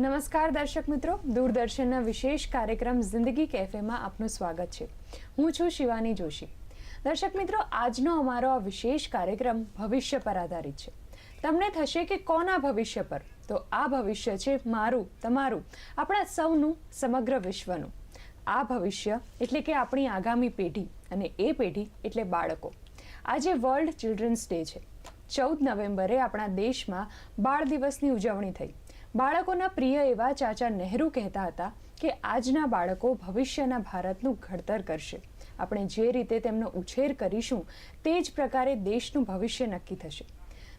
નમસ્કાર દર્શક મિત્રો. દૂરદર્શનના વિશેષ કાર્યક્રમ જિંદગી કેફેમાં આપનું સ્વાગત છે. હું છું શિવાની જોશી. દર્શક મિત્રો, આજનો અમારો આ વિશેષ કાર્યક્રમ ભવિષ્ય પર આધારિત છે. તમને થશે કે કોના ભવિષ્ય પર? તો આ ભવિષ્ય છે મારું, તમારું, આપણા સૌનું, સમગ્ર વિશ્વનું. આ ભવિષ્ય એટલે કે આપણી આગામી પેઢી અને એ પેઢી એટલે બાળકો. આજે વર્લ્ડ ચિલ્ડ્રન્સ ડે છે. ચૌદ નવેમ્બરે આપણા દેશમાં બાળ દિવસની ઉજવણી થઈ. બાળકોના પ્રિય એવા ચાચા નહેરુ કહેતા હતા કે આજના બાળકો ભવિષ્યના ભારતનું ઘડતર કરશે. આપણે જે રીતે તેમનો ઉછેર કરીશું, તે જ પ્રકારે દેશનું ભવિષ્ય નક્કી થશે.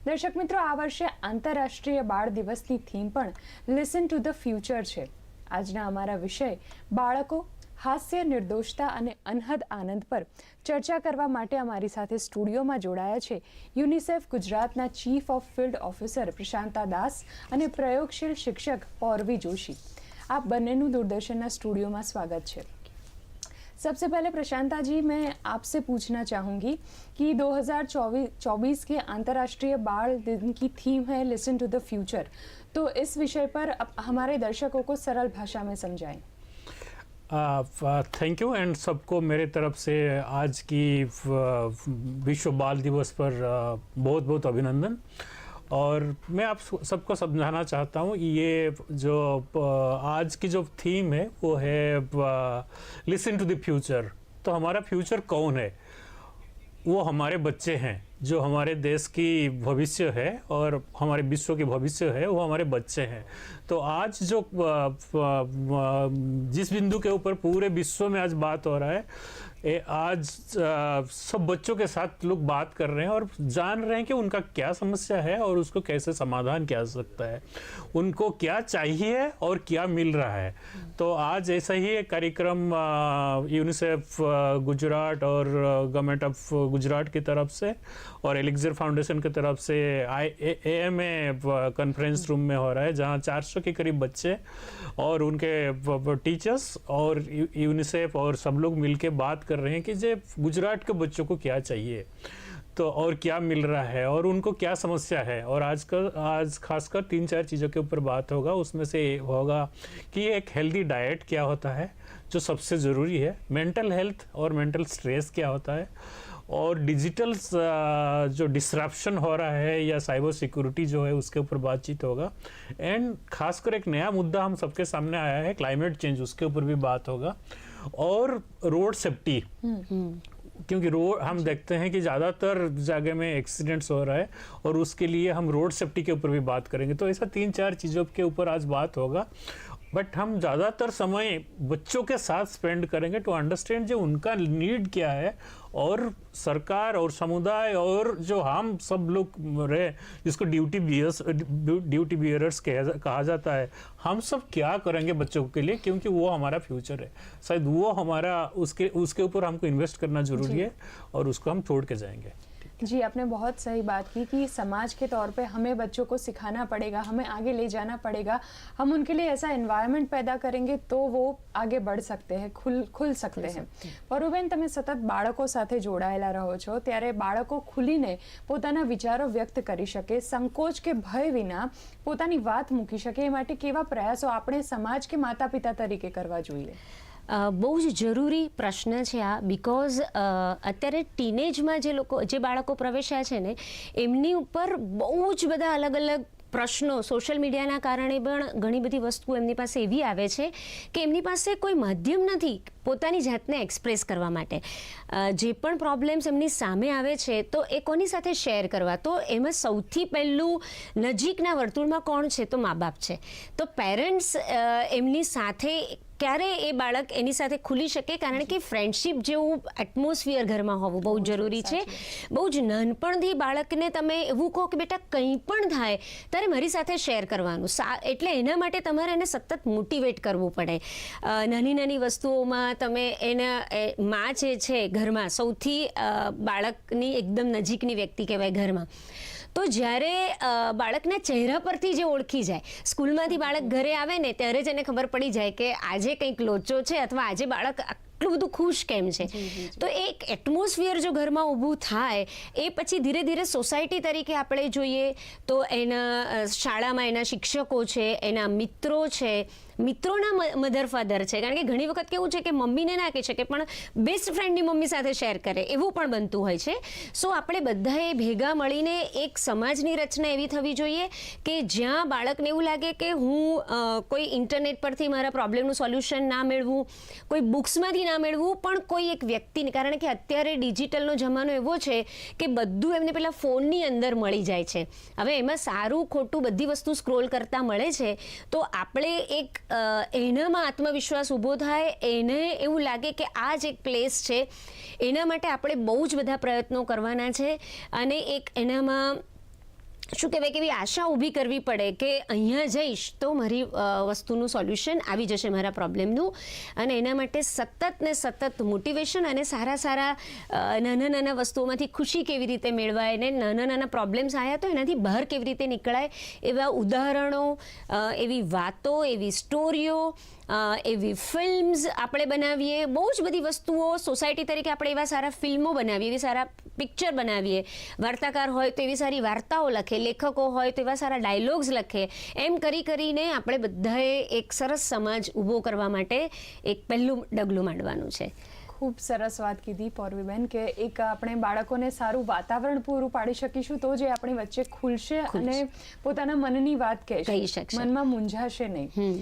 દર્શક મિત્રો, આ વર્ષે આંતરરાષ્ટ્રીય બાળ દિવસની થીમ પણ લિસન ટુ ધ ફ્યુચર છે. આજના અમારા વિષય બાળકો હાસ્ય નિર્દોષતા અને અનહદ આનંદ પર ચર્ચા કરવા માટે અમારી સાથે સ્ટુડિયોમાં જોડાયા છે યુનિસેફ ગુજરાતના chief of field officer Prashanta Das અને પ્રયોગશીલ શિક્ષક પૌરવી જોશી આપ બંનેનું दूरदर्शन स्टूडियो में स्वागत है सबसे पहले प्रशांता जी मैं आपसे पूछना चाहूँगी कि 2024 के अंतर्राष्ट्रीय बाल दिन की थीम है लिसन टू द फ्यूचर तो इस विषय पर आप हमारे दर्शकों को सरल भाषा में समझाएं थैंक यू एंड सबको मेरे तरफ़ से आज की विश्व बाल दिवस पर बहुत बहुत अभिनंदन। और मैं आप सबको समझाना चाहता हूँ ये जो आज की जो थीम है, वो है लिसन टू द फ्यूचर तो हमारा फ्यूचर कौन है? वो हमारे बच्चे हैं, जो हमारे देश की भविष्य है और हमारे विश्व के भविष्य है, वो हमारे बच्चे हैं। तो आज जो जिस बिंदु के ऊपर पूरे विश्व में आज बात हो रहा है ये आज अ, सब बच्चों के साथ लोग बात कर रहे हैं और जान रहे हैं कि उनका क्या समस्या है और उसको कैसे समाधान किया जा सकता है। उनको क्या चाहिए और क्या मिल रहा है। तो आज ऐसा ही एक कार्यक्रम यूनिसेफ गुजरात और गवर्नमेंट ऑफ़ गुजरात की तरफ़ से और एलिक्जर फाउंडेशन की तरफ़ से I A M A conference room में हो रहा है जहाँ 400 के करीब बच्चे और उनके टीचर्स और यूनिसेफ और सब लोग मिलके बात कर रहे हैं कि जे गुजरात के बच्चों को क्या चाहिए? तो और क्या मिल रहा है? और उनको क्या समस्या है? और आज का आज खासकर तीन चार चीज़ों के ऊपर बात होगा। उसमें से होगा कि एक हेल्दी डाइट क्या होता है, जो सबसे ज़रूरी है। मेंटल हेल्थ और मेंटल स्ट्रेस क्या होता है? और डिजिटल जो डिस्ट्रप्शन हो रहा है या साइबर सिक्योरिटी जो है, उसके ऊपर बातचीत होगा। एंड खासकर एक नया मुद्दा हम सबके सामने आया है क्लाइमेट चेंज उसके ऊपर भी बात होगा। और रोड सेफ्टी क्योंकि रोड हम देखते हैं कि ज़्यादातर जगह में एक्सीडेंट्स हो रहा है और उसके लिए हम रोड सेफ्टी के ऊपर भी बात करेंगे। तो ऐसा तीन चार चीज़ों के ऊपर आज बात होगा। बट हम ज़्यादातर समय बच्चों के साथ स्पेंड करेंगे टू अंडरस्टैंड जो उनका नीड क्या है और सरकार और समुदाय और जो हम सब लोग रहे जिसको ड्यूटी बियर्स ड्यूटी बियरर्स कहा जाता है हम सब क्या करेंगे बच्चों के लिए? क्योंकि वो हमारा फ्यूचर है। शायद वो हमारा उसके उसके ऊपर हमको इन्वेस्ट करना ज़रूरी है और उसको हम छोड़ के जाएँगे। जी आपने बहुत सही बात की कि समाज के तौर पे हमें बच्चों को सिखाना पड़ेगा हमें आगे ले जाना पड़ेगा हम उनके लिए ऐसा एनवायरनमेंट पैदा करेंगे तो वो आगे बढ़ सकते हैं ખુલ ખુલ શકતે હૈ પરુબેન તમે સતત બાળકો સાથે જોડાયેલા રહો છો ત્યારે બાળકો ખુલીને પોતાના વિચારો વ્યક્ત કરી શકે સંકોચ કે ભય વિના પોતાની વાત મૂકી શકે એ માટે કેવા પ્રયાસો આપણે સમાજ કે માતા પિતા તરીકે કરવા જોઈએ અ, બહુ જ જરૂરી પ્રશ્ન છે આ બિકોઝ અત્યારે ટીનેજમાં જે લોકો, જે બાળકો પ્રવેશ્યા છે ને, એમની ઉપર બહુ જ બધા અલગ અલગ પ્રશ્નો સોશિયલ મીડિયાના કારણે પણ ઘણી બધી વસ્તુઓ એમની પાસે એવી આવે છે કે એમની પાસે કોઈ માધ્યમ નથી પોતાની જાતને એક્સપ્રેસ કરવા માટે. જે પણ પ્રોબ્લેમ્સ એમની સામે આવે છે, તો એ કોની સાથે શેર કરવા? તો એમાં સૌથી પહેલું નજીકના વર્તુળમાં કોણ છે? તો મા બાપ છે. તો પેરેન્ટ્સ એમની સાથે ક્યારે એ બાળક એની સાથે ખુલી શકે? કારણ કે ફ્રેન્ડશિપ જેવું એટમોસ્ફિયર ઘરમાં હોવું બહુ જરૂરી છે. બહુ જ નાનપણથી બાળકને તમે એવું કહો કે બેટા કંઈ પણ થાય ત્યારે મારી સાથે શેર કરવાનું. સા એટલે એના માટે તમારે એને સતત મોટિવેટ કરવું પડે. નાની નાની વસ્તુઓમાં તમે એના માં જે છે ઘરમાં સૌથી બાળકની એકદમ નજીકની વ્યક્તિ કહેવાય ઘરમાં. તો જ્યારે બાળકના ચહેરા પરથી જે ઓળખી જાય, સ્કૂલમાંથી બાળક ઘરે આવે ને ત્યારે જ એને ખબર પડી જાય કે આજે કંઈક લોચો છે અથવા આજે બાળક આટલું બધું ખુશ કેમ છે? તો એક એટમોસ્ફિયર જો ઘરમાં ઊભું થાય એ પછી ધીરે ધીરે સોસાયટી તરીકે આપણે જોઈએ તો એના શાળામાં એના શિક્ષકો છે એના મિત્રો છે મિત્રોના મધર ફાધર છે. કારણ કે ઘણી વખત કેવું છે કે મમ્મીને ના કહી શકે પણ બેસ્ટ ફ્રેન્ડની મમ્મી સાથે શેર કરે એવું પણ બનતું હોય છે. સો આપણે બધાએ ભેગા મળીને એક સમાજની રચના એવી થવી જોઈએ કે જ્યાં બાળકને એવું લાગે કે હું કોઈ ઇન્ટરનેટ પરથી મારા પ્રોબ્લેમનું સોલ્યુશન ના મેળવું કોઈ બુક્સમાંથી ના મેળવું, પણ કોઈ એક વ્યક્તિને, કારણ કે અત્યારે ડિજિટલનો જમાનો એવો છે કે બધું એમને પેલા ફોનની અંદર મળી જાય છે. હવે એમાં સારું, ખોટું બધી વસ્તુ સ્ક્રોલ કરતાં મળે છે, તો આપણે એક એનામાં આત્મવિશ્વાસ ઊભો થાય, એને એવું લાગે કે આ જ એક પ્લેસ છે. એના માટે આપણે બહુ જ બધા પ્રયત્નો કરવાના છે અને એક એનામાં શું કહેવાય કે એવી આશા ઊભી કરવી પડે કે અહીંયા જઈશ તો મારી વસ્તુનું સોલ્યુશન આવી જશે મારા પ્રોબ્લેમનું. અને એના માટે સતત ને સતત મોટિવેશન અને સારા સારા નાના નાના વસ્તુઓમાંથી ખુશી કેવી રીતે મેળવાય ને નાના નાના પ્રોબ્લેમ્સ આવ્યા તો એનાથી બહાર કેવી રીતે નીકળાય એવા ઉદાહરણો એવી વાતો, એવી સ્ટોરીઓ એવી ફિલ્મ્સ આપણે બનાવીએ. બહુ જ બધી વસ્તુઓ સોસાયટી તરીકે આપણે એવા સારા ફિલ્મો બનાવીએ, એવી સારા પિક્ચર બનાવીએ. વાર્તાકાર હોય તો એવી સારી વાર્તાઓ લખે, લેખકો હોય તો એવા સારા ડાયલોગ્સ લખે. એમ કરી કરીને આપણે બધાએ એક સરસ સમાજ ઊભો કરવા માટે એક પહેલું ડગલું માંડવાનું છે. ખૂબ સરસ વાત કીધી પૌરવીબેન કે એક આપણે બાળકોને સારું વાતાવરણ પૂરું પાડી શકીશું તો જે આપણી વચ્ચે ખુલશે અને પોતાના મનની વાત કહી કહેશે મનમાં મૂંઝાશે નહીં.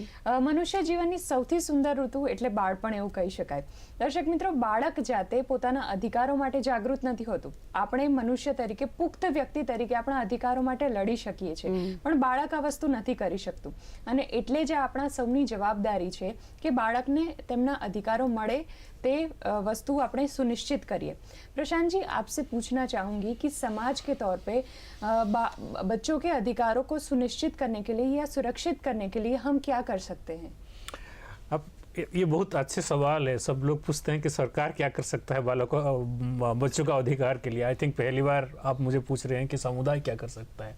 મનુષ્ય જીવનની સૌથી સુંદર ઋતુ એટલે બાળપણ એવું કહી શકાય. દર્શક મિત્રો બાળક જાતે પોતાના અધિકારો માટે જાગૃત નથી હોતું આપણે મનુષ્ય તરીકે પુખ્ત વ્યક્તિ તરીકે આપણા અધિકારો માટે લડી શકીએ છીએ પણ બાળક આ વસ્તુ નથી કરી શકતું અને એટલે જ આ આપણા સૌની જવાબદારી છે કે બાળકને તેમના અધિકારો મળે તે अ, वस्तु આપણે सुनिश्चित करिए प्रशांत जी आपसे पूछना चाहूंगी कि समाज के तौर पे अ, बा- बच्चों के अधिकारों को सुनिश्चित करने के लिए या सुरक्षित करने के लिए हम क्या कर सकते हैं अब ये बहुत अच्छे सवाल है। सब लोग पूछते हैं कि सरकार क्या कर सकता है बालों को बच्चों का अधिकार के लिए। आई थिंक पहली बार आप मुझे पूछ रहे हैं कि समुदाय क्या कर सकता है।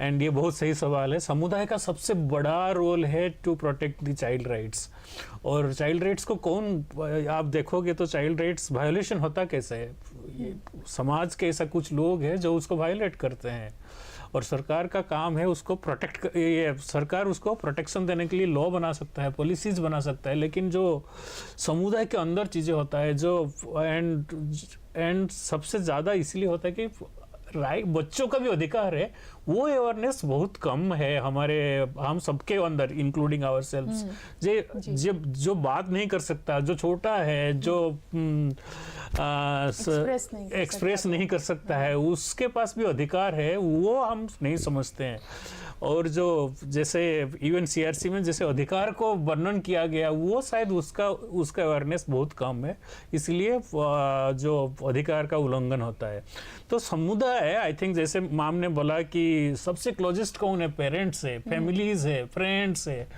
एंड ये बहुत सही सवाल है। समुदाय का सबसे बड़ा रोल है to protect the child rights और चाइल्ड राइट्स को कौन, आप देखोगे तो चाइल्ड राइट्स वायोलेशन होता कैसे है? ये समाज के ऐसा कुछ लोग हैं जो उसको वायोलेट करते हैं। और सरकार का काम है उसको प्रोटेक्ट ये सरकार उसको प्रोटेक्शन देने के लिए लॉ बना सकता है पॉलिसीज़ बना सकता है, लेकिन जो समुदाय के अंदर चीज़ें होता है, जो एंड एंड सबसे ज़्यादा इसलिए होता है कि राइट बच्चों का भी अधिकार है वो अवेयरनेस बहुत कम है हमारे हम सबके अंदर इंक्लूडिंग आवर सेल्फ जे जो। जो बात नहीं कर सकता जो छोटा है जो हम्म, आ, स- Express नहीं एक्सप्रेस नहीं कर सकता है उसके पास भी अधिकार है वो हम नहीं समझते हैं। और जो जैसे इवन सीआरसी में जैसे अधिकार को वर्णन किया गया वो शायद उसका उसका अवेयरनेस बहुत कम है। इसलिए जो अधिकार का उल्लंघन होता है। तो समुदाय आई थिंक जैसे माम ने बोला कि सबसे क्लोजेस्ट कौन है? पेरेंट्स है फैमिलीज़ है फ्रेंड्स है।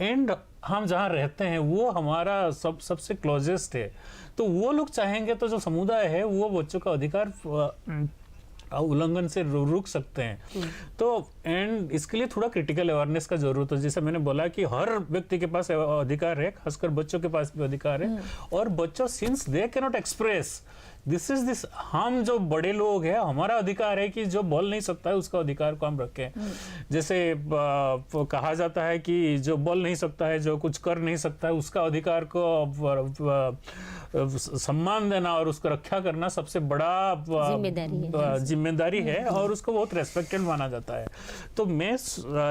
एंड हम जहाँ रहते हैं वो हमारा सब सबसे क्लोजेस्ट है। तो वो लोग चाहेंगे तो जो समुदाय है वो बच्चों का अधिकार उल्लंघन से रुक सकते हैं। तो एंड इसके लिए थोड़ा क्रिटिकल अवेयरनेस का ज़रूरत है। जैसे मैंने बोला कि हर व्यक्ति के पास अधिकार है खासकर बच्चों के पास भी अधिकार है। और बच्चों since they can not express this is this हम जो बड़े लोग हैं हमारा अधिकार है कि जो बोल नहीं सकता है उसका अधिकार को हम रखें। जैसे कहा जाता है कि जो बोल नहीं सकता है जो कुछ कर नहीं सकता है उसका अधिकार को सम्मान देना और उसको रक्षा करना सबसे बड़ा ज़िम्मेदारी है। है और उसको बहुत रेस्पेक्टेड माना जाता है। तो मैं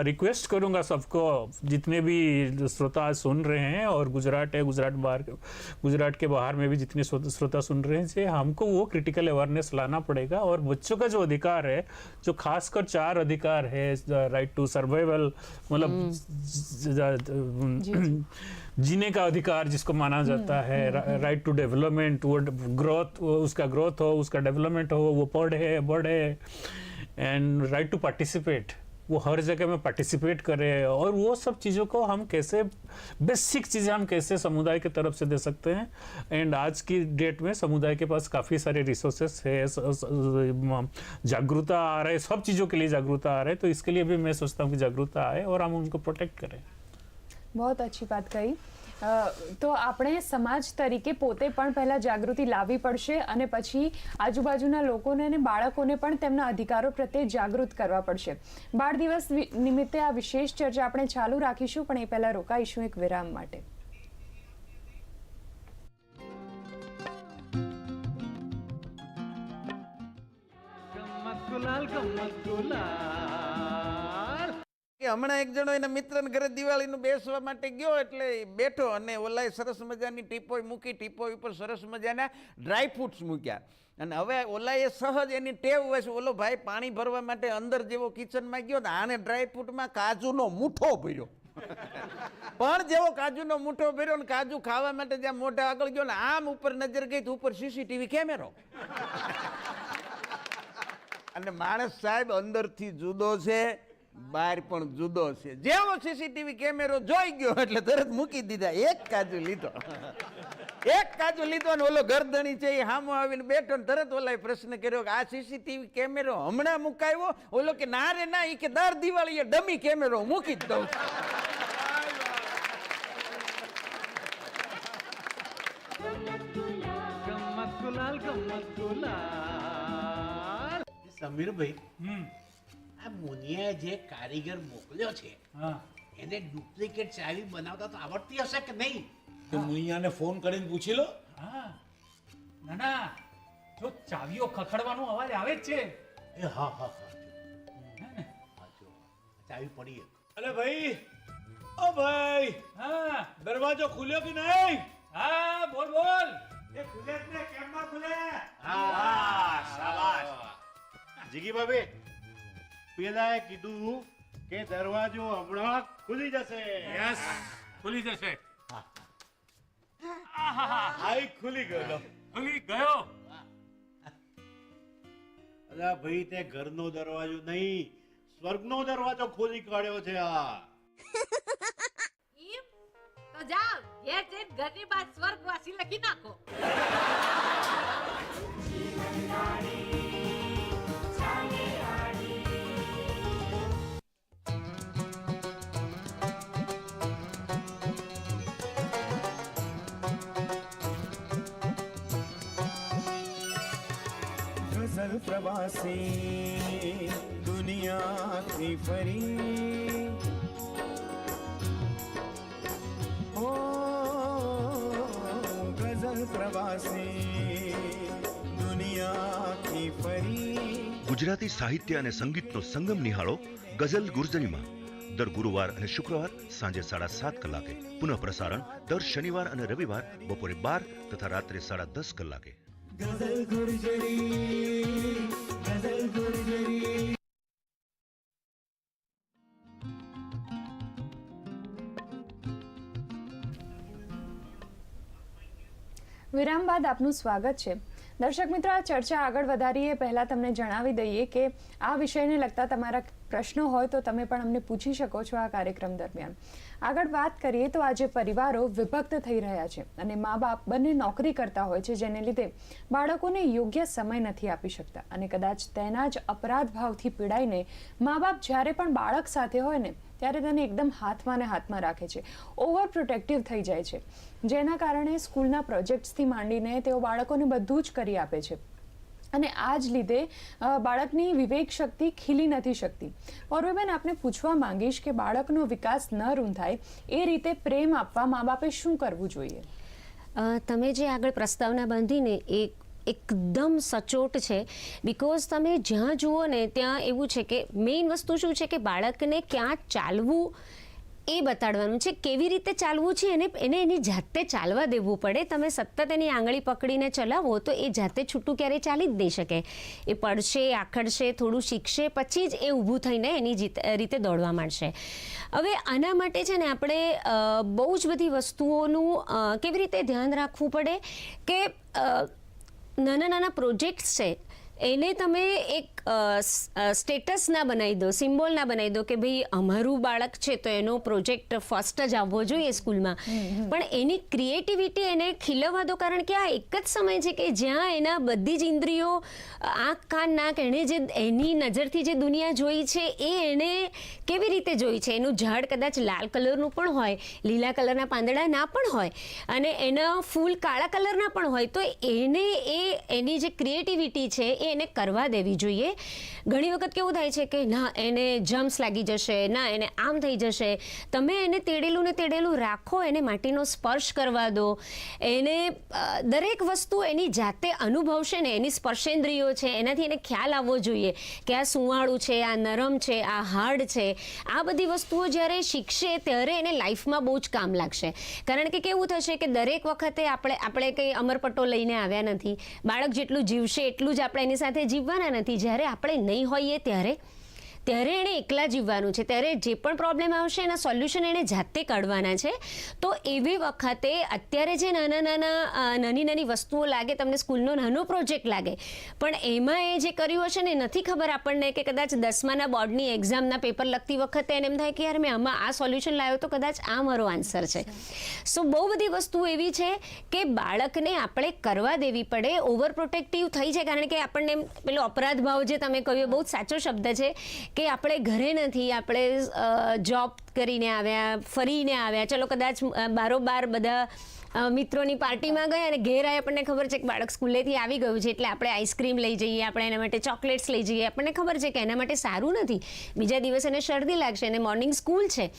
रिक्वेस्ट करूँगा सबको जितने भी श्रोता सुन रहे हैं और गुजरात है गुजरात बाहर गुजरात के बाहर में भी जितने श्रोता सुन रहे हैं हमको वो क्रिटिकल अवेयरनेस लाना पड़ेगा और बच्चों का जो अधिकार है जो खासकर चार अधिकार है राइट टू सर्वाइवल मतलब ज- जीने का अधिकार जिसको माना जाता है राइट टू डेवलपमेंट वो ग्रोथ उसका ग्रोथ हो उसका डेवलपमेंट हो वो पढ़े बढ़े एंड राइट टू पार्टिसिपेट वो हर जगह में पार्टिसिपेट कर रहे हैं और वो सब चीज़ों को हम कैसे बेसिक चीज़ें हम कैसे समुदाय की तरफ़ से दे सकते हैं? एंड आज की डेट में समुदाय के पास काफ़ी सारे रिसोर्सेस है जागरूकता आ रहा है, सब चीज़ों के लिए जागरूकता आ रहा है तो इसके लिए भी मैं सोचता हूँ कि जागरूकता आए और हम उनको प्रोटेक्ट करें। बहुत अच्छी बात कही। તો આપણે સમાજ તરીકે પોતે પણ પહેલા જાગૃતિ લાવવી પડશે અને પછી આજુબાજુના લોકોને અને બાળકોને પણ તેમના અધિકારો પ્રત્યે જાગૃત કરવા પડશે. બાળ દિવસ નિમિત્તે આ વિશેષ ચર્ચા આપણે ચાલુ રાખીશું, પણ એ પહેલા રોકાઈશું એક વિરામ માટે. ગમ્મત ગુલાલ ગમ્મત ગુલાલ. હમણાં એક જણો એના મિત્રને ઘરે દિવાળીનું બેસવા માટે ગયો એટલે બેઠો અને ઓલાએ સરસ મજાની ટીપોય મૂકી, ટીપોય ઉપર સરસ મજાના ડ્રાય મૂક્યા. અને હવે ઓલાએ સહજ એની ટેવ હોય છે ઓલો ભાઈ, પાણી ભરવા માટે અંદર જેવો કિચનમાં ગયો ને, આને ડ્રાય ફ્રૂટમાં કાજુનો મૂઠો ભર્યો. પણ જેવો કાજુનો મૂઠો ભર્યો ને, કાજુ ખાવા માટે જ્યાં મોઢા આગળ ગયો ને, આમ ઉપર નજર ગઈ તો ઉપર સીસીટીવી કેમેરો. અને માણસ સાહેબ અંદરથી જુદો છે. બહાર પણ જુદો છે. જેવો સીસીટીવી કેમેરો જોઈ ગયો એટલે તરત મૂકી દીધા. એક કાજુ લીધો. એક કાજુ લીધો ને ઓલો ગરદણી છે એ સામો આવીને બેઠો ને તરત ઓલાએ પ્રશ્ન કર્યો કે આ સીસીટીવી કેમેરો હમણાં મુકાયો? ઓલો કે ના રે ના. એ કે દર દિવાળીએ ડમી કેમેરો મૂકી જ દઉં. સમીરભાઈ ગમ્મત આ મુનિયાએ જે કારીગર મોકલ્યો છે એને ડુપ્લિકેટ ચાવી બનાવતા તો આવડતી હશે કે નહીં? તો મુનિયાને ફોન કરીને પૂછી લો. હા. ના ના જો ચાવીઓ ખખડવાનો અવાજ આવે જ છે. એ હા હા હા હા ચાવી પડી એક. અરે ભાઈ ઓ ભાઈ હા. દરવાજો ખુલ્યો કે નહીં? હા બોલ બોલ. હા શાબાશ. જીગી ભાભી પેલાએ કીધું કે દરવાજો હમણાં ખુલી જશે. યસ ખુલી જશે. હાઈ ખુલી ગયો. ખુલી ગયો. અલા ભાઈ તે ઘરનો દરવાજો નહીં સ્વર્ગનો દરવાજો ખોલી કાઢ્યો છે આ. તો જાઓ ઘેર જઈને ઘરની બહાર સ્વર્ગવાસી લખી નાખો. પ્રવાસી દુનિયાથી ફરી ઓ ગઝલ પ્રવાસી દુનિયાથી ફરી ગુજરાતી સાહિત્ય અને સંગીતનો સંગમ નિહાળો ગઝલ ગુર્જરીમાં દર ગુરુવાર અને શુક્રવાર સાંજે સાડા સાત કલાકે પુનઃ પ્રસારણ દર શનિવાર અને રવિવાર બપોરે બાર તથા રાત્રે સાડા દસ કલાકે. ગઝલ ગુર્જરી ગઝલ ગુર્જરી વિરામ બાદ આપનું સ્વાગત છે. દર્શક મિત્રો, આ ચર્ચા આગળ વધારીએ. પહેલાં તમને જણાવી દઈએ કે આ વિષયને લગતા તમારા પ્રશ્નો હોય તો તમે પણ અમને પૂછી શકો છો આ કાર્યક્રમ દરમિયાન. આગળ વાત કરીએ તો આજે પરિવારો વિભક્ત થઈ રહ્યા છે અને મા બાપ બંને નોકરી કરતા હોય છે, જેને લીધે બાળકોને યોગ્ય સમય નથી આપી શકતા અને કદાચ તેના જ અપરાધ ભાવથી પીડાઈને મા બાપ જ્યારે પણ બાળક સાથે હોય ને, ત્યારે તેને એકદમ હાથમાં ને હાથમાં રાખે છે. ઓવર પ્રોટેક્ટિવ થઈ જાય છે. જેના કારણે સ્કૂલના પ્રોજેક્ટ્સથી માંડીને તેઓ બાળકોને બધું જ કરી આપે છે. અને આ જ લીધે બાળકની વિવેક શક્તિ ખીલી નથી શકતી. પૌર્વેબેન આપને પૂછવા માંગીશ કે બાળકનો વિકાસ ન રૂંધાય, એ રીતે પ્રેમ આપવા મા બાપે શું કરવું જોઈએ? તમે જે આગળ પ્રસ્તાવના બાંધીને એ એકદમ સચોટ છે. બિકોઝ તમે જ્યાં જુઓ ને, ત્યાં એવું છે કે મેઇન વસ્તુ શું છે કે બાળકને ક્યાં ચાલવું એ બતાડવાનું છે કેવી રીતે ચાલવું છે એને એને એની જાતે ચાલવા દેવું પડે. તમે સતત એની આંગળી પકડીને ચલાવો તો એ જાતે છૂટું ક્યારેય ચાલી જ નહીં શકે. એ પડશે, આખડશે, થોડું શીખશે, પછી જ એ ઊભું થઈને એની જીત રીતે દોડવા માંડશે. હવે આના માટે છે ને આપણે બહુ જ બધી વસ્તુઓનું કેવી રીતે ધ્યાન રાખવું પડે કે નાના નાના પ્રોજેક્ટ્સ છે. એને તમે એક સ્ટેટસ ના બનાવી દો સિમ્બોલ ના બનાવી દો કે ભાઈ અમારું બાળક છે તો એનો પ્રોજેક્ટ ફર્સ્ટ જ આવવો જોઈએ સ્કૂલમાં. પણ એની ક્રિએટિવિટી એને ખીલવવા દો કારણ કે આ એક જ સમય છે કે જ્યાં એના બધી જ ઇન્દ્રિયો આંખ કાન નાક એણે જે એની નજરથી જે દુનિયા જોઈ છે એ એણે કેવી રીતે જોઈ છે? એનું ઝાડ કદાચ લાલ કલરનું પણ હોય લીલા કલરના પાંદડા ના પણ હોય અને એના ફૂલ કાળા કલરના પણ હોય તો એને એ એની જે ક્રિએટિવિટી છે એ એને કરવા દેવી જોઈએ ઘણી વખત કેવું થાય છે કે ના, એને જમ્સ લાગી જશે, ના, એને આમ થઈ જશે. તમે એને તેડેલું ને તેડેલું રાખો, એને માટીનો સ્પર્શ કરવા દો. એને દરેક વસ્તુ એની જાતે અનુભવશે ને, એની સ્પર્શેન્દ્રિયો છે, એનાથી એને ખ્યાલ આવવો જોઈએ કે આ સુંવાળું છે, આ નરમ છે, આ હાર્ડ છે. આ બધી વસ્તુઓ જ્યારે શીખશે ત્યારે એને લાઈફમાં બહુ જ કામ લાગશે. કારણ કે કેવું થશે કે દરેક વખતે આપણે આપણે કંઈ અમરપટ્ટો લઈને આવ્યા નથી. બાળક જેટલું જીવશે એટલું જ આપણે એની સાથે જીવવાના નથી. જ્યારે આપણે નહીં હોઈએ ત્યારે ત્યારે એણે એકલા જીવવાનું છે. ત્યારે જે પણ પ્રોબ્લેમ આવશે, એના સોલ્યુશન એણે જાતે કાઢવાના છે. તો એવી વખતે અત્યારે જે નાના નાના નાની નાની વસ્તુઓ લાગે, તમને સ્કૂલનો નાનો પ્રોજેક્ટ લાગે, પણ એમાં એ જે કર્યું હશે ને નથી ખબર આપણને કે કદાચ દસમાના બોર્ડની એક્ઝામના પેપર લખતી વખતે એને એમ થાય કે, યાર, મેં આમાં આ સોલ્યુશન લાવ્યો તો કદાચ આ મારો આન્સર છે. સો બહુ બધી વસ્તુઓ એવી છે કે બાળકને આપણે કરવા દેવી પડે ઓવર પ્રોટેક્ટિવ થઈ જાય. કારણ કે આપણને એમ, પેલો અપરાધ ભાવ જે તમે કહ્યું બહુ જ સાચો શબ્દ છે. કે આપણે ઘરે નથી આપણે જોબ કરીને આવ્યા ફરીને આવ્યા. ચલો કદાચ બારોબાર બધા મિત્રોની પાર્ટીમાં ગયા અને ઘેર આવી આપણને ખબર છે કે બાળક સ્કૂલેથી આવી ગયું છે એટલે આપણે આઈસ્ક્રીમ લઈ જઈએ, આપણે એના માટે ચોકલેટ્સ લઈ જઈએ. આપણને ખબર છે કે એના માટે સારું નથી. બીજા દિવસ એને શરદી લાગશે અને મોર્નિંગ સ્કૂલ છે.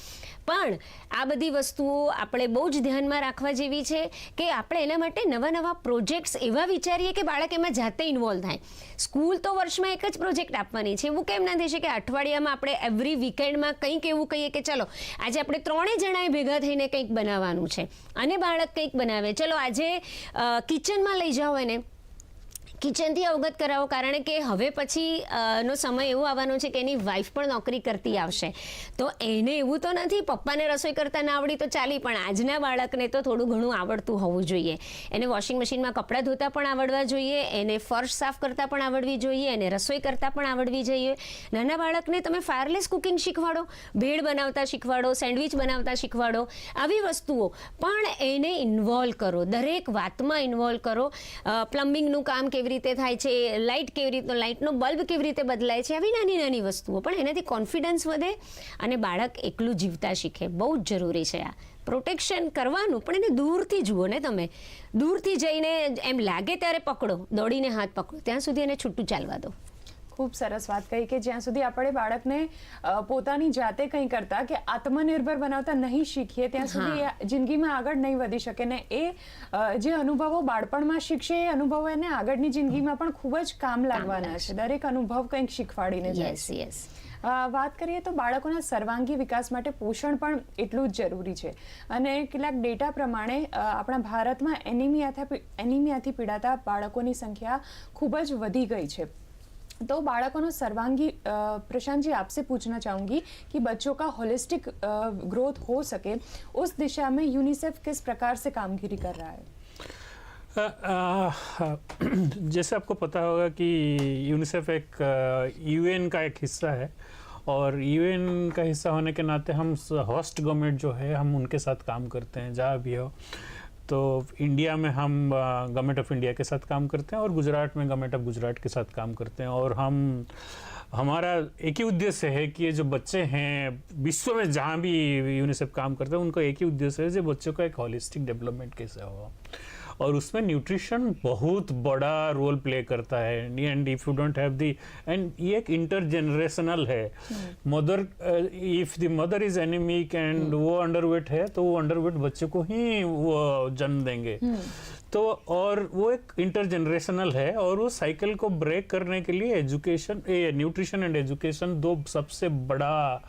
પણ આ બધી વસ્તુઓ આપણે બહુ જ ધ્યાનમાં રાખવા જેવી છે કે આપણે એના માટે નવા નવા પ્રોજેક્ટ્સ એવા વિચારીએ કે બાળક એમાં જાતે ઇન્વોલ્વ થાય. સ્કૂલ તો વર્ષમાં એક જ પ્રોજેક્ટ આપવાની છે. એવું કેમ ના થઈ શકે અઠવાડિયામાં આપણે એવરી વીકેન્ડમાં કંઈક એવું કહીએ કે ચલો, આજે આપણે ત્રણેય જણાએ ભેગા થઈને કંઈક બનાવવાનું છે. અને બાળક કંઈક બનાવે. ચલો આજે કિચનમાં લઈ જાઓ એને. કિચનથી અવગત કરાવો, કારણ કે હવે પછી નો સમય એવો આવવાનો છે કે એની વાઈફ પણ નોકરી કરતી આવશે. તો એને એવું તો નથી, પપ્પાને રસોઈ કરતા ના આવડી તો ચાલી, પણ આજના બાળકને તો થોડું ઘણું આવડતું હોવું જોઈએ. એને વોશિંગ મશીનમાં કપડાં ધોતા પણ આવડવા જોઈએ, એને ફર્શ સાફ કરતાં પણ આવડવી જોઈએ, એને રસોઈ કરતાં પણ આવડવી જોઈએ. નાના બાળકને તમે ફાયરલેસ કુકિંગ શીખવાડો, ભેળ બનાવતા શીખવાડો, સેન્ડવિચ બનાવતા શીખવાડો, આવી વસ્તુઓ. પણ એને ઇન્વોલ્વ કરો, દરેક વાતમાં ઇન્વોલ્વ કરો. પ્લમ્બિંગનું કામ કેવી રીતે થાય છે લાઇટ કેવી રીતનો લાઇટનો બલ્બ કેવી રીતે બદલાય છે, આવી નાની નાની વસ્તુઓ. પણ એનાથી કોન્ફિડન્સ વધે અને બાળક એકલું જીવતા શીખે. બહુ જ જરૂરી છે આ. પ્રોટેક્શન કરવાનું, પણ એને દૂરથી જુઓ ને તમે. દૂરથી જઈને એમ લાગે ત્યારે પકડો. દોડીને હાથ પકડો. ત્યાં સુધી એને છૂટું ચાલવા દો. ખૂબ સરસ વાત કહી કે જ્યાં સુધી આપણે બાળકને પોતાની જાતે કંઈ કરતા કે આત્મનિર્ભર બનાવતા નહીં શીખીએ ત્યાં સુધી જિંદગીમાં આગળ નહીં વધી શકે. ને એ જે અનુભવો બાળપણમાં શીખશે એ અનુભવો એને આગળની જિંદગીમાં પણ ખૂબ જ કામ લાગવાના છે. દરેક અનુભવ કંઈક શીખવાડીને જાય યસ છે. વાત કરીએ તો બાળકોના સર્વાંગી વિકાસ માટે પોષણ પણ એટલું જ જરૂરી છે. અને કેટલાક ડેટા પ્રમાણે આપણા ભારતમાં એનિમિયાથી એનિમિયાથી પીડાતા બાળકોની સંખ્યા ખૂબ જ વધી ગઈ છે. तो बालकों को सर्वांगी प्रशांत जी, आपसे पूछना चाहूँगी कि बच्चों का होलिस्टिक ग्रोथ हो सके, उस दिशा में यूनिसेफ किस प्रकार से कामगिरी कर रहा है? जैसे आपको पता होगा कि यूनिसेफ एक यूएन का एक हिस्सा है और यूएन का हिस्सा होने के नाते हम होस्ट गवर्नमेंट जो है, हम उनके साथ काम करते हैं, जहाँ भी हो। तो इंडिया में हम गवर्नमेंट ऑफ़ इंडिया के साथ काम करते हैं और गुजरात में गवर्नमेंट ऑफ़ गुजरात के साथ काम करते हैं। और हम, हमारा एक ही उद्देश्य है कि ये जो बच्चे हैं, विश्व में जहाँ भी यूनिसेफ काम करते हैं, उनका एक ही उद्देश्य है जो बच्चों का एक हॉलिस्टिक डेवलपमेंट कैसे हो। और उसमें न्यूट्रिशन बहुत बड़ा रोल प्ले करता है। And if you don't have the and ये एक इंटरजेनरेशनल है। Mother if the mother is anaemic and वो अंडरवेट है तो वो अंडरवेट बच्चे को ही वो जन्म देंगे। तो और वो एक इंटरजेनरेशनल है और वो साइकिल को ब्रेक करने के लिए education a nutrition and education दो सबसे बड़ा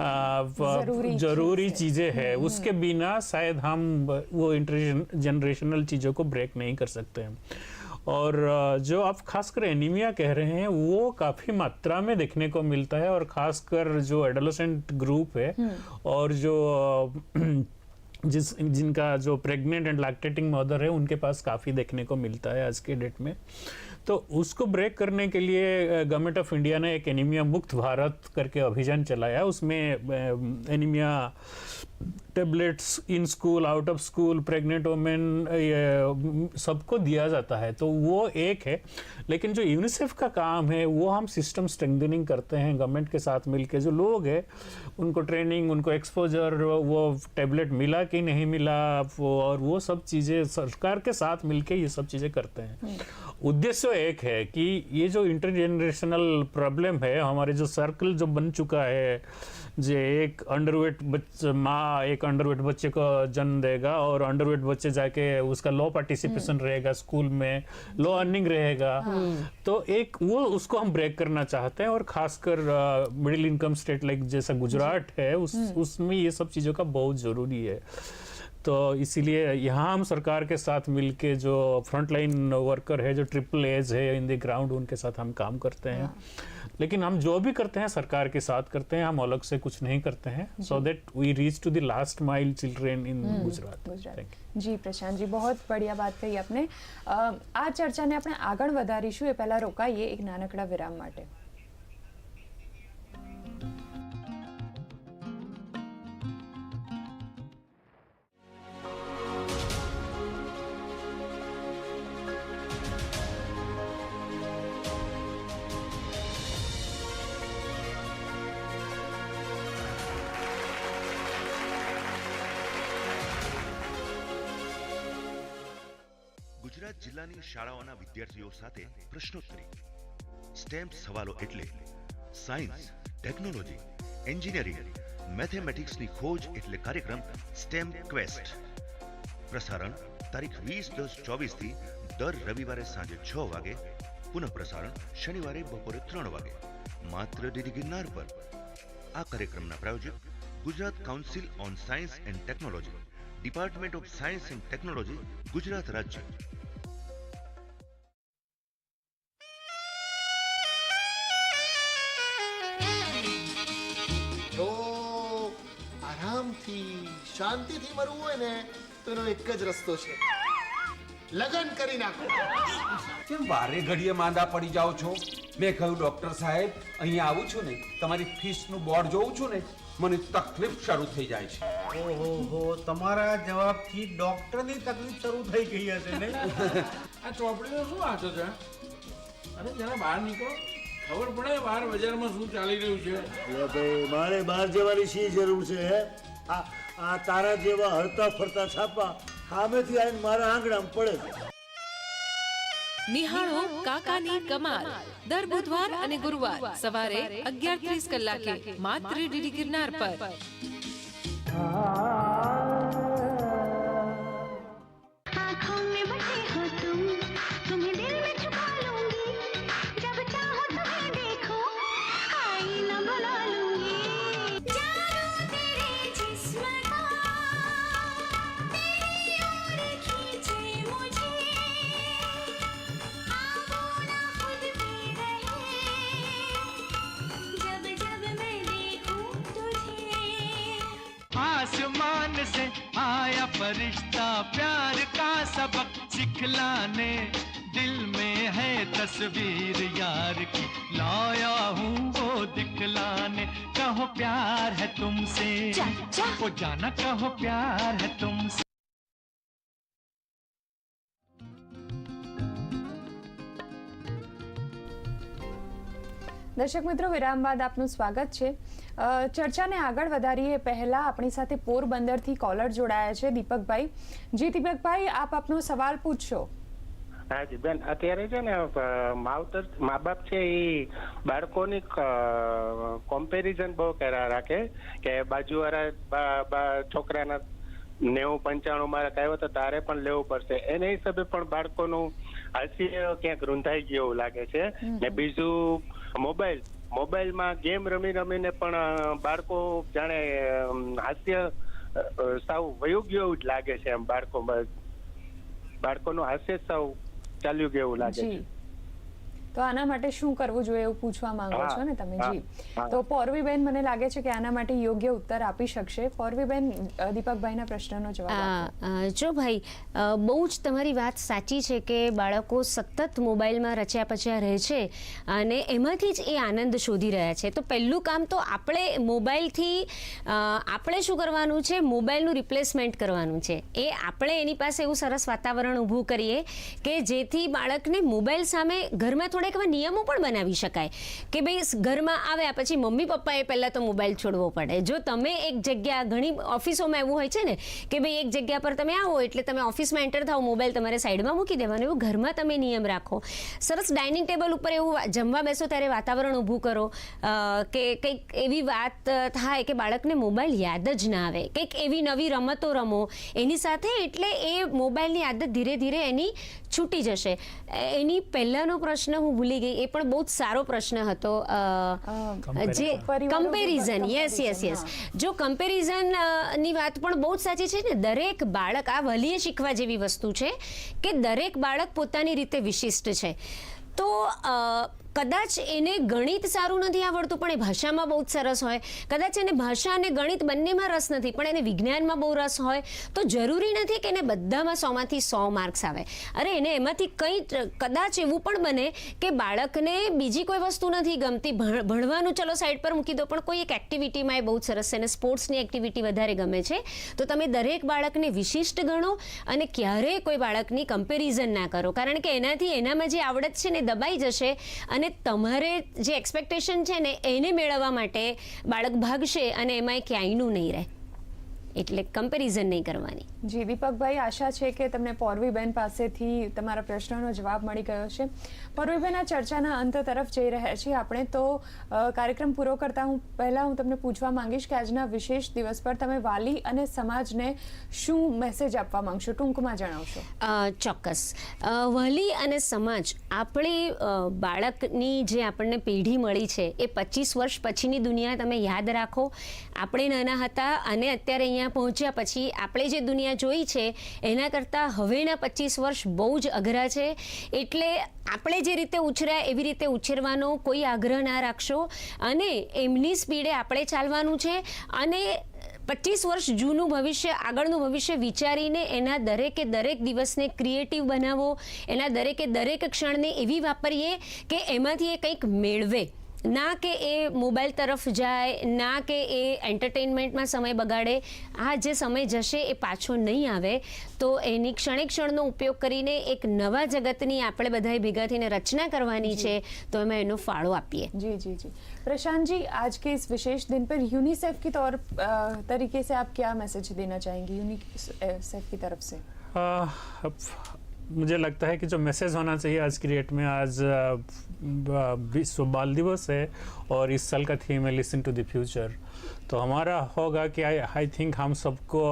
ज़रूरी ज़रूरी चीज़ें। हैं। उसके बिना शायद हम वो इंटर जनरेशनल चीज़ों को ब्रेक नहीं कर सकते हैं। और जो आप खासकर एनीमिया कह रहे हैं वो काफ़ी मात्रा में देखने को मिलता है और खासकर जो एडोलेसेंट ग्रुप है और जो जिस जिनका जो प्रेग्नेंट एंड लैक्टेटिंग मदर है उनके पास काफ़ी देखने को मिलता है आज के डेट में। तो उसको ब्रेक करने के लिए गवर्नमेंट ऑफ इंडिया ने एक एनीमिया मुक्त भारत करके अभियान चलाया उसमें anaemia tablets in school out of school pregnant women सबको दिया जाता है। तो वो एक है। लेकिन जो यूनिसेफ का काम है वो हम सिस्टम स्ट्रेंथनिंग करते हैं गवर्नमेंट के साथ मिलके। जो लोग हैं उनको ट्रेनिंग उनको एक्सपोजर वो टेबलेट मिला कि नहीं मिला वो और वो सब चीज़ें सरकार के साथ मिलके ये सब चीज़ें करते हैं। उद्देश्य एक है कि ये जो इंटरजेनरेशनल प्रॉब्लम है हमारे जो सर्कल जो बन चुका है जो एक अंडरवेट बच्चे माँ एक अंडरवेट बच्चे को जन्म देगा और अंडरवेट बच्चे जाके उसका लो पार्टिसिपेशन रहेगा स्कूल में लो अर्निंग रहेगा। तो एक वो उसको हम ब्रेक करना चाहते हैं और खासकर मिडिल इनकम स्टेट लाइक जैसा गुजरात है उस उसमें ये सब चीज़ों का बहुत ज़रूरी है। तो इसीलिए यहाँ हम सरकार के साथ मिलके जो फ्रंटलाइन वर्कर है जो ट्रिपल एज है इन द ग्राउंड उनके साथ हम काम करते हैं। लेकिन हम जो भी करते हैं सरकार के साथ करते हैं हम अलग से कुछ नहीं करते हैं so that we reach to the last mile children in Gujarat Gujarat Thank you. જી પ્રશાંતજી બહોત બઢિયા વાત કહી આપને અ, આ ચર્ચાને આપણે આગળ વધારીશું એ પહેલા રોકાઈએ એક નાનકડા વિરામ માટે શાળાઓના વિદ્યાર્થીઓ સાથે પ્રશ્નોત્તરી. સ્ટેમ્પ સવાલો એટલે સાયન્સ, ટેકનોલોજી, એન્જિનિયરિંગ, મેથેમેટિક્સની ખોજ એટલે કાર્યક્રમ સ્ટેમ ક્વેસ્ટ. પ્રસારણ તારીખ વીસ દસ ચોવીસથી દર રવિવારે સાંજે છ વાગે, પુનઃ પ્રસારણ શનિવારે બપોરે ત્રણ વાગે. માત્ર ડીડી ગિરનાર પર. આ કાર્યક્રમના પ્રાયોજક Gujarat council on science and technology department of science and technology Gujarat રાજ્ય. શાંતિથી મરવું હોય ને તો એનો એક જ રસ્તો છે. લગન કરી નાખો. કેમ વારે ઘડીએ માંદા પડી જાઓ છો? મેં કહ્યું ડોક્ટર સાહેબ અહીંયા આવું છું ને તમારી ફીસનું બોર્ડ જોઉં છું ને મને તકલીફ શરૂ થઈ જાય છે. ઓહો તમારા જવાબથી ડોક્ટરની તકલીફ શરૂ થઈ ગઈ હશે ને આ ચોપડીનો શું વાંચો છે અરે જરા બહાર નીકળો. ખબર પડે બહાર બજારમાં શું ચાલી રહ્યું છે. ભાઈ મારે બહાર જવાની શી જરૂર છે હે? આ આ તારા જેવા હરતા ફરતા છાપા સામેથી આવીને મારા આંગણામાં પડે નિહાળો કાકાની કમાલ. દર બુધવાર અને ગુરુવાર સવારે અગિયાર ત્રીસ કલાકે માત્ર ડીડી ગિરનાર પર. सबक सिखलाने दिल में है तस्वीर यार की लाया हूँ वो दिखलाने कहो प्यार है तुमसे वो जाना कहो प्यार है तुमसे દર્શક મિત્રો વિરામ બાદ આપનું સ્વાગત છે અ, ચર્ચાને આગળ વધારીએ પહેલા આપણી સાથે પોરબંદરથી કોલર જોડાયા છે દીપકભાઈ. જી દીપકભાઈ આપ આપનો સવાલ પૂછશો. હાજી બેન અત્યારે છે ને માવતર મા બાપ છે એ બાળકોની કોમ્પેરિઝન બહુ કર્યા રાખે કે બાજુવાળા છોકરાના નેવું પંચાણું માર્ક આવ્યો તો તારે પણ લેવું પડશે. એને હિસાબે પણ બાળકોનું હાસ્ય ક્યાંક રૂંધાઈ ગયું એવું લાગે છે. ને બીજું મોબાઈલ. મોબાઈલમાં ગેમ રમી રમીને પણ બાળકો જાણે હાસ્ય સાવ વયું ગયું એવું જ લાગે છે એમ બાળકો બાળકોનું હાસ્ય સાવ ચાલ્યું ગયું એવું લાગે છે. તો આના માટે શું કરવું જોઈએ એવું પૂછવા માંગો છો ને તમે? જી. તો પૌરવીબેન મને લાગે છે કે આના માટે યોગ્ય ઉત્તર આપી શકશે. પૌરવીબેન દીપકભાઈના પ્રશ્નનો જવાબ આપો. આ, અ, જો ભાઈ બહુ જ તમારી વાત સાચી છે કે બાળકો સતત મોબાઈલમાં રચ્યા પચ્યા રહે છે અને એમાંથી જ એ આનંદ શોધી રહ્યા છે. તો પહેલું કામ તો આપણે મોબાઈલથી આપણે શું કરવાનું છે? મોબાઈલનું રિપ્લેસમેન્ટ કરવાનું છે. એ આપણે એની પાસે એવું સરસ વાતાવરણ ઊભું કરીએ કે જેથી બાળકને મોબાઈલ સામે ઘરમાં થોડાક એવા નિયમો પણ બનાવી શકાય કે ભાઈ ઘરમાં આવ્યા પછી મમ્મી પપ્પાએ પહેલાં તો મોબાઈલ છોડવો પડે. જો તમે એક જગ્યા ઘણી ઓફિસોમાં એવું હોય છે ને કે ભાઈ એક જગ્યા પર તમે આવો એટલે તમે ઓફિસમાં એન્ટર થાઓ, મોબાઈલ તમારે સાઈડમાં મૂકી દેવાનો, એવું ઘરમાં તમે નિયમ રાખો. સરસ ડાઇનિંગ ટેબલ ઉપર એવું જમવા બેસો ત્યારે વાતાવરણ ઊભું કરો. કે કંઈક એવી વાત થાય કે બાળકને મોબાઈલ યાદ જ ના આવે. કંઈક એવી નવી રમતો રમો. એની સાથે એટલે એ મોબાઈલની આદત ધીરે ધીરે એની છૂટી જશે. એની પહેલાંનો પ્રશ્ન હું ભૂલી ગઈ. એ પણ બહુ જ સારો પ્રશ્ન હતો. જે કમ્પેરિઝન યસ યસ યસ જો કમ્પેરિઝનની વાત પણ બહુ જ સાચી છે ને દરેક બાળક આ વલીએ શીખવા જેવી વસ્તુ છે કે દરેક બાળક પોતાની રીતે વિશિષ્ટ છે. તો કદાચ એને ગણિત સારું નથી આવડતું, પણ એ ભાષામાં બહુ જ સરસ હોય. કદાચ એને ભાષા અને ગણિત બંનેમાં રસ નથી, પણ એને વિજ્ઞાનમાં બહુ રસ હોય, તો જરૂરી નથી કે એને બધામાં સોમાંથી સો માર્ક્સ આવે. અરે, એને એમાંથી કંઈ કદાચ એવું પણ બને કે બાળકને બીજી કોઈ વસ્તુ નથી ગમતી. ભણ- ભણવાનું ચલો સાઈડ પર મૂકી દો, પણ કોઈ એક એક્ટિવિટીમાં એ બહુ સરસ છે અને સ્પોર્ટ્સની એક્ટિવિટી વધારે ગમે છે. તો તમે દરેક બાળકને વિશિષ્ટ ગણો અને ક્યારેય કોઈ બાળકની કમ્પેરિઝન ના કરો. કારણ કે એનાથી એનામાં જે આવડત છે ને દબાઈ જશે અને તમારે જે એક્સપેક્ટેશન છે ને એને મેળવવા માટે બાળક ભાગશે અને એમાં એ ક્યાંયનું નહીં રહે. એટલે કમ્પેરિઝન નહીં કરવાની. જી દીપકભાઈ આશા છે કે તમને પૌરવીબેન પાસેથી તમારા પ્રશ્નનો જવાબ મળી ગયો છે પૌરવીબેન આ ચર્ચાના અંત તરફ જઈ રહ્યા છીએ. આપણે તો કાર્યક્રમ પૂરો કરતા હું પહેલાં હું તમને પૂછવા માંગીશ કે આજના વિશેષ દિવસ પર તમે વાલી અને સમાજને શું મેસેજ આપવા માંગશો? ટૂંકમાં જણાવશો. ચોક્કસ. વાલી વલી અને સમાજ આપણે બાળકની જે આપણને પેઢી મળી છે એ પચીસ વર્ષ પછીની દુનિયા તમે યાદ રાખો. આપણે નાના હતા અને અત્યારે અહીંયા પહોંચ્યા પછી આપણે જે દુનિયા જોઈ છે, એના કરતાં હવેના પચીસ વર્ષ બહુ જ અઘરા છે. એટલે આપણે જે રીતે ઉછર્યા, એવી રીતે ઉછેરવાનો કોઈ આગ્રહ ના રાખશો. અને એમની સ્પીડે આપણે ચાલવાનું છે. અને પચીસ વર્ષ જૂનું ભવિષ્ય, આગળનું ભવિષ્ય વિચારીને એના દરેકે દરેક દિવસને ક્રિએટિવ બનાવો. એના દરેકે દરેક ક્ષણને એવી વાપરીએ કે એમાંથી એ કંઈક મેળવે. ના કે એ મોબાઈલ તરફ જાય ના કે એ એન્ટરટેનમેન્ટમાં સમય બગાડે આ જે સમય જશે એ પાછો નહીં આવે તો એની ક્ષણે ક્ષણનો ઉપયોગ કરીને એક નવા જગતની આપણે બધાએ ભેગા થઈને રચના કરવાની છે તો એમાં એનો ફાળો આપીએ जी जी जी प्रशांत जी आज के इस विशेष दिन पर यूनिसेफ की तौर अ, तरीके से आप क्या मैसेज देना चाहेंगे यूनिसेफ की तरफ से आ, अब मुझे लगता है कि जो मैसेज होना चाहिए आज की डेट में आज आ, ब- विश्व बाल दिवस है और इस साल का थीम है लिसन टू द फ्यूचर तो हमारा होगा कि आई आई थिंक हम सबको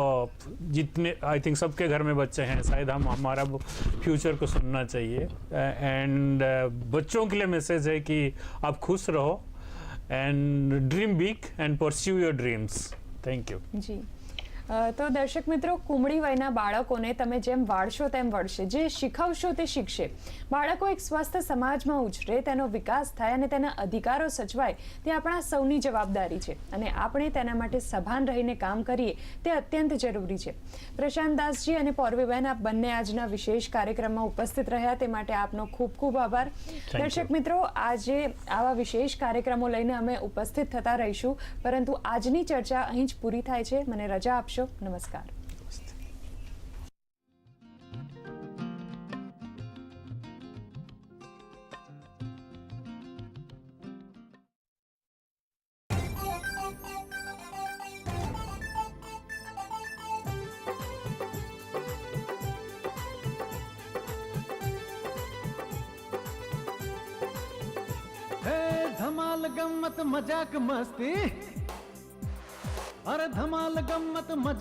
जितने आई थिंक सबके घर में बच्चे हैं शायद हम हमारा फ्यूचर को सुनना चाहिए। एंड बच्चों के लिए मैसेज है कि आप खुश रहो। And dream big and pursue your dreams thank you uh, તો દર્શક મિત્રો કુમળી વયના બાળકોને તમે જેમ વાળશો તેમ વળશે. જે શીખવશો તે શીખશે. બાળકો એક સ્વસ્થ સમાજમાં ઉછરે તેનો વિકાસ થાય અને તેના અધિકારો સચવાય તે આપણા સૌની જવાબદારી છે. અને આપણે તેના માટે સભાન રહીને કામ કરીએ તે અત્યંત જરૂરી છે. પ્રશાંત દાસજી અને પૌર્વીબેન આપ બંને આજના વિશેષ કાર્યક્રમમાં ઉપસ્થિત રહ્યા તે માટે આપનો ખૂબ ખૂબ આભાર. દર્શક મિત્રો આજે આવા વિશેષ કાર્યક્રમો લઈને અમે ઉપસ્થિત થતા રહીશું પરંતુ આજની ચર્ચા અહીં જ પૂરી થાય છે. મને રજા આપશો. शो नमस्कार। धमाल गम्मत मज़ाक मस्ती। અરે ધમાલ ગમ્મત મજા